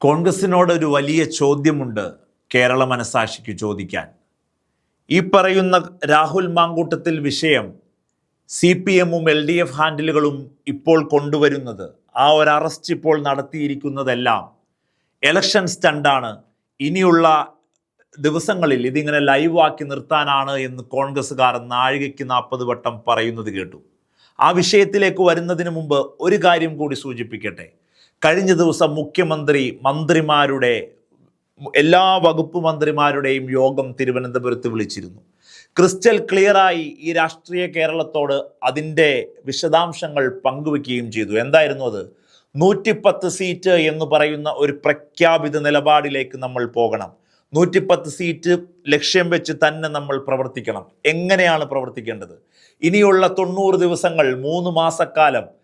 കോൺഗ്രസിനോട് ഒരു വലിയ ചോദ്യമുണ്ട് കേരള മനസാക്ഷിക്ക് ചോദിക്കാൻ. ഈ പറയുന്ന രാഹുൽ മാങ്കൂട്ടത്തിൽ വിഷയം സി പി എമ്മും എൽ ഡി എഫ് ഹാൻഡിലുകളും ഇപ്പോൾ കൊണ്ടുവരുന്നത് ആ ഒരു അറസ്റ്റ് ഇപ്പോൾ നടത്തിയിരിക്കുന്നതെല്ലാം എലക്ഷൻ സ്റ്റണ്ടാണ് ഇനിയുള്ള ദിവസങ്ങളിൽ ഇതിങ്ങനെ ലൈവാക്കി നിർത്താനാണ് എന്ന് കോൺഗ്രസ്സുകാർ നാഴികയ്ക്ക് നാൽപ്പത് വട്ടം പറയുന്നത് കേട്ടു. ആ വിഷയത്തിലേക്ക് വരുന്നതിന് മുമ്പ് ഒരു കാര്യം കൂടി സൂചിപ്പിക്കട്ടെ. കഴിഞ്ഞ ദിവസം മുഖ്യമന്ത്രി മന്ത്രിമാരുടെ എല്ലാ വകുപ്പ് മന്ത്രിമാരുടെയും യോഗം തിരുവനന്തപുരത്ത് വിളിച്ചിരുന്നു. ക്രിസ്റ്റൽ ക്ലിയറായി ഈ രാഷ്ട്രീയ കേരളത്തോട് അതിന്റെ വിശദാംശങ്ങൾ പങ്കുവെക്കുകയും ചെയ്തു. എന്തായിരുന്നു അത്? നൂറ്റിപ്പത്ത് സീറ്റ് എന്ന് പറയുന്ന ഒരു പ്രഖ്യാപിത നിലപാടിലേക്ക് നമ്മൾ പോകണം. നൂറ്റിപ്പത്ത് സീറ്റ് ലക്ഷ്യം വെച്ച് തന്നെ നമ്മൾ പ്രവർത്തിക്കണം. എങ്ങനെയാണ് പ്രവർത്തിക്കേണ്ടത്? ഇനിയുള്ള തൊണ്ണൂറ് ദിവസങ്ങൾ മൂന്ന് മാസക്കാലം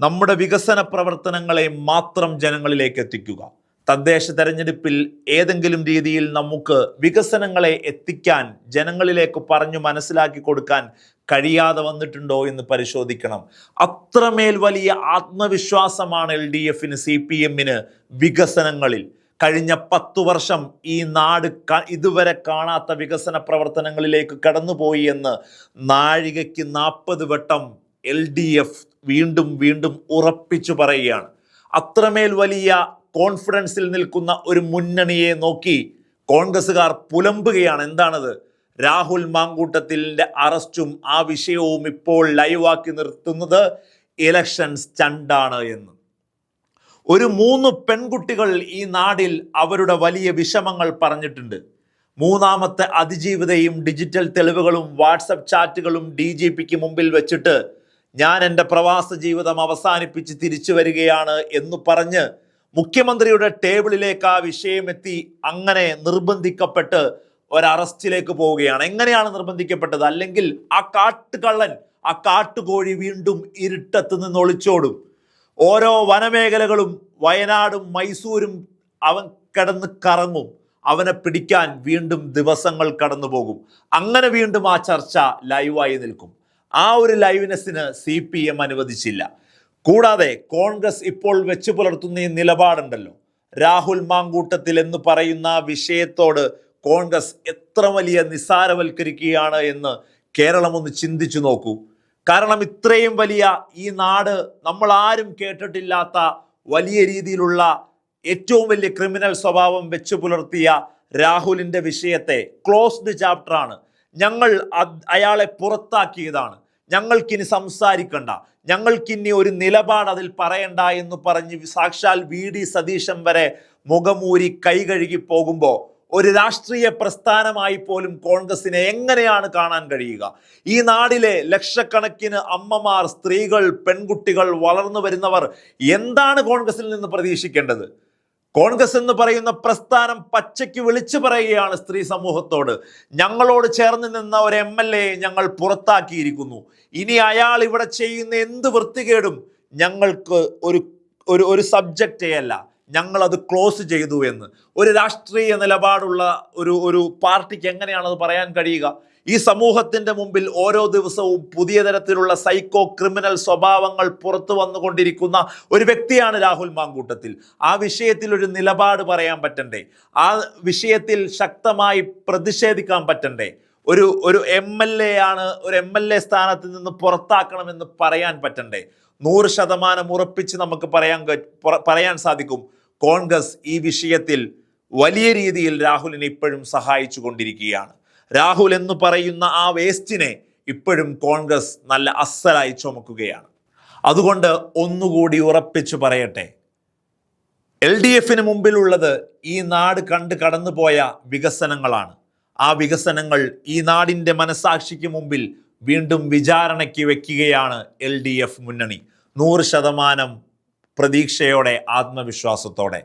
നമ്മുടെ വികസന പ്രവർത്തനങ്ങളെ മാത്രം ജനങ്ങളിലേക്ക് എത്തിക്കുക. തദ്ദേശ തെരഞ്ഞെടുപ്പിൽ ഏതെങ്കിലും രീതിയിൽ നമുക്ക് വികസനങ്ങളെ എത്തിക്കാൻ ജനങ്ങളിലേക്ക് പറഞ്ഞു മനസ്സിലാക്കി കൊടുക്കാൻ കഴിയാതെ വന്നിട്ടുണ്ടോ എന്ന് പരിശോധിക്കണം. അത്രമേൽ വലിയ ആത്മവിശ്വാസമാണ് എൽ ഡി എഫിന് സി പി എമ്മിന് വികസനങ്ങളിൽ. കഴിഞ്ഞ പത്തു വർഷം ഈ നാട് ഇതുവരെ കാണാത്ത വികസന പ്രവർത്തനങ്ങളിലേക്ക് കടന്നുപോയി എന്ന് നാഴികയ്ക്ക് നാൽപ്പത് വട്ടം എൽ ഡി എഫ് വീണ്ടും വീണ്ടും ഉറപ്പിച്ചു പറയുകയാണ്. അത്രമേൽ വലിയ കോൺഫിഡൻസിൽ നിൽക്കുന്ന ഒരു മുന്നണിയെ നോക്കി കോൺഗ്രസ്സുകാർ പുലമ്പുകയാണ്. എന്താണത്? രാഹുൽ മാങ്കൂട്ടത്തിലിന്റെ അറസ്റ്റും ആ വിഷയവും ഇപ്പോൾ ലൈവാക്കി നിർത്തുന്നത് ഇലക്ഷൻ സ്റ്റണ്ടാണ് എന്ന്. ഒരു മൂന്ന് പെൺകുട്ടികൾ ഈ നാടിൽ അവരുടെ വലിയ വിഷമങ്ങൾ പറഞ്ഞിട്ടുണ്ട്. മൂന്നാമത്തെ അതിജീവിതയും ഡിജിറ്റൽ തെളിവുകളും വാട്സപ്പ് ചാറ്റുകളും ഡി മുമ്പിൽ വെച്ചിട്ട് ഞാൻ എന്റെ പ്രവാസ ജീവിതം അവസാനിപ്പിച്ച് തിരിച്ചു വരികയാണ് എന്ന് പറഞ്ഞ് മുഖ്യമന്ത്രിയുടെ ടേബിളിലേക്ക് ആ വിഷയം എത്തി. അങ്ങനെ നിർബന്ധിക്കപ്പെട്ട് ഒരു അറസ്റ്റിലേക്ക് പോവുകയാണ്. എങ്ങനെയാണ് നിർബന്ധിക്കപ്പെട്ടത്? അല്ലെങ്കിൽ ആ കാട്ടുകള്ളൻ ആ കാട്ടുകോഴി വീണ്ടും ഇരുട്ടത്ത് നിന്ന് ഒളിച്ചോടും. ഓരോ വനമേഖലകളും വയനാടും മൈസൂരും അവൻ കിടന്ന് കറങ്ങും. അവനെ പിടിക്കാൻ വീണ്ടും ദിവസങ്ങൾ കടന്നു പോകും അങ്ങനെ വീണ്ടും ആ ചർച്ച ലൈവായി നിൽക്കും. ആ ഒരു ലൈവ്നെസ്സിന് സി പി എം അനുവദിച്ചില്ല. കൂടാതെ കോൺഗ്രസ് ഇപ്പോൾ വെച്ചു പുലർത്തുന്ന ഈ നിലപാടുണ്ടല്ലോ. രാഹുൽ മാങ്കൂട്ടത്തിൽ എന്ന് പറയുന്ന വിഷയത്തോട് കോൺഗ്രസ് എത്ര വലിയ നിസ്സാരവൽക്കരിക്കുകയാണ് എന്ന് കേരളം ഒന്ന് ചിന്തിച്ചു നോക്കൂ. കാരണം ഇത്രയും വലിയ ഈ നാട് നമ്മൾ ആരും കേട്ടിട്ടില്ലാത്ത വലിയ രീതിയിലുള്ള ഏറ്റവും വലിയ ക്രിമിനൽ സ്വഭാവം വെച്ചു പുലർത്തിയ രാഹുലിന്റെ വിഷയത്തെ ക്ലോസ്ഡ് ചാപ്റ്ററാണ്. ഞങ്ങൾ അയാളെ പുറത്താക്കിയതാണ്. ഞങ്ങൾക്കിനി സംസാരിക്കണ്ട. ഞങ്ങൾക്കിനി ഒരു നിലപാട് അതിൽ പറയണ്ട എന്ന് പറഞ്ഞ് സാക്ഷാൽ വി ഡി സതീശൻ വരെ മുഖമൂരി കൈ കഴുകി പോകുമ്പോൾ ഒരു രാഷ്ട്രീയ പ്രസ്ഥാനമായി പോലും കോൺഗ്രസിനെ എങ്ങനെയാണ് കാണാൻ കഴിയുക? ഈ നാടിലെ ലക്ഷക്കണക്കിന് അമ്മമാർ സ്ത്രീകൾ പെൺകുട്ടികൾ വളർന്നു വരുന്നവർ എന്താണ് കോൺഗ്രസിൽ നിന്ന് പ്രതീക്ഷിക്കേണ്ടത്? കോൺഗ്രസ് എന്ന് പറയുന്ന പ്രസ്ഥാനം പച്ചയ്ക്ക് വിളിച്ചു പറയുകയാണ് സ്ത്രീ സമൂഹത്തോട്. ഞങ്ങളോട് ചേർന്ന് നിന്ന ഒരു എം എൽ എ ഞങ്ങൾ പുറത്താക്കിയിരിക്കുന്നു. ഇനി അയാൾ ഇവിടെ ചെയ്യുന്ന എന്ത് വൃത്തികേടും ഞങ്ങൾക്ക് ഒരു ഒരു സബ്ജക്റ്റേ അല്ല. ഞങ്ങൾ അത് ക്ലോസ് ചെയ്തു എന്ന്. ഒരു രാഷ്ട്രീയ നിലപാടുള്ള ഒരു ഒരു പാർട്ടിക്ക് എങ്ങനെയാണത് പറയാൻ കഴിയുക? ഈ സമൂഹത്തിന്റെ മുമ്പിൽ ഓരോ ദിവസവും പുതിയ തരത്തിലുള്ള സൈക്കോ ക്രിമിനൽ സ്വഭാവങ്ങൾ പുറത്തു വന്നുകൊണ്ടിരിക്കുന്ന ഒരു വ്യക്തിയാണ് രാഹുൽ മാങ്കൂട്ടത്തിൽ. ആ വിഷയത്തിൽ ഒരു നിലപാട് പറയാൻ പറ്റണ്ടേ? ആ വിഷയത്തിൽ ശക്തമായി പ്രതിഷേധിക്കാൻ പറ്റണ്ടേ? ഒരു ഒരു എം എൽ എ ആണ് ഒരു എം എൽ എ സ്ഥാനത്ത് നിന്ന് പുറത്താക്കണമെന്ന് പറയാൻ പറ്റണ്ടേ? നൂറ് ശതമാനം ഉറപ്പിച്ച് നമുക്ക് പറയാൻ പറയാൻ സാധിക്കും. കോൺഗ്രസ് ഈ വിഷയത്തിൽ വലിയ രീതിയിൽ രാഹുലിനെ ഇപ്പോഴും സഹായിച്ചു കൊണ്ടിരിക്കുകയാണ്. രാഹുൽ എന്ന് പറയുന്ന ആ വേസ്റ്റിനെ ഇപ്പോഴും കോൺഗ്രസ് നല്ല അസ്സലായി ചുമക്കുകയാണ്. അതുകൊണ്ട് ഒന്നുകൂടി ഉറപ്പിച്ചു പറയട്ടെ. എൽ ഡി എഫിന് മുമ്പിലുള്ളത് ഈ നാട് കണ്ട് കടന്നുപോയ വികസനങ്ങളാണ്. ആ വികസനങ്ങൾ ഈ നാടിന്റെ മനസാക്ഷിക്ക് മുമ്പിൽ വീണ്ടും വിചാരണയ്ക്ക് വെക്കുകയാണ് എൽ ഡി എഫ് മുന്നണി. നൂറ് ശതമാനം പ്രതീക്ഷയോടെ ആത്മവിശ്വാസത്തോടെ.